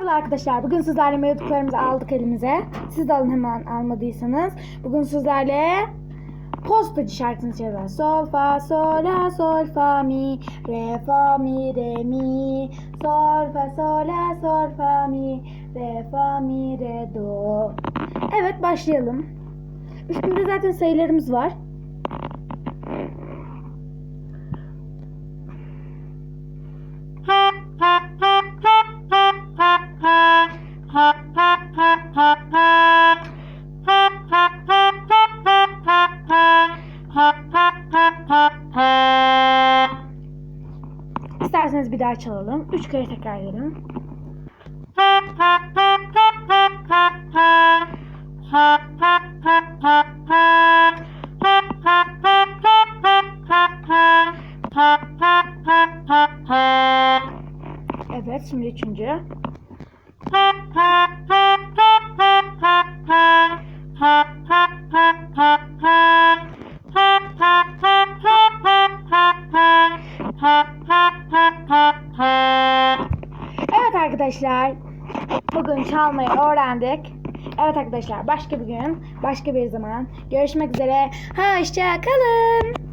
Merhaba arkadaşlar. Bugün sizlerle mevcutlarımızı aldık elimize. Siz de alın hemen almadıysanız. Bugün sizlerle postacı şarkısını çalacağız. Sol fa sol la sol fa mi re fa mi re mi sol fa sol la sol fa mi re fa mi re do. Evet başlayalım. Üstünde zaten sayılarımız var. İsterseniz bir daha çalalım. Üç kere tekrar edelim. Evet şimdi üçüncü. Evet arkadaşlar. Bugün çalmayı öğrendik. Evet arkadaşlar başka bir gün, başka bir zaman görüşmek üzere. Hoşça kalın.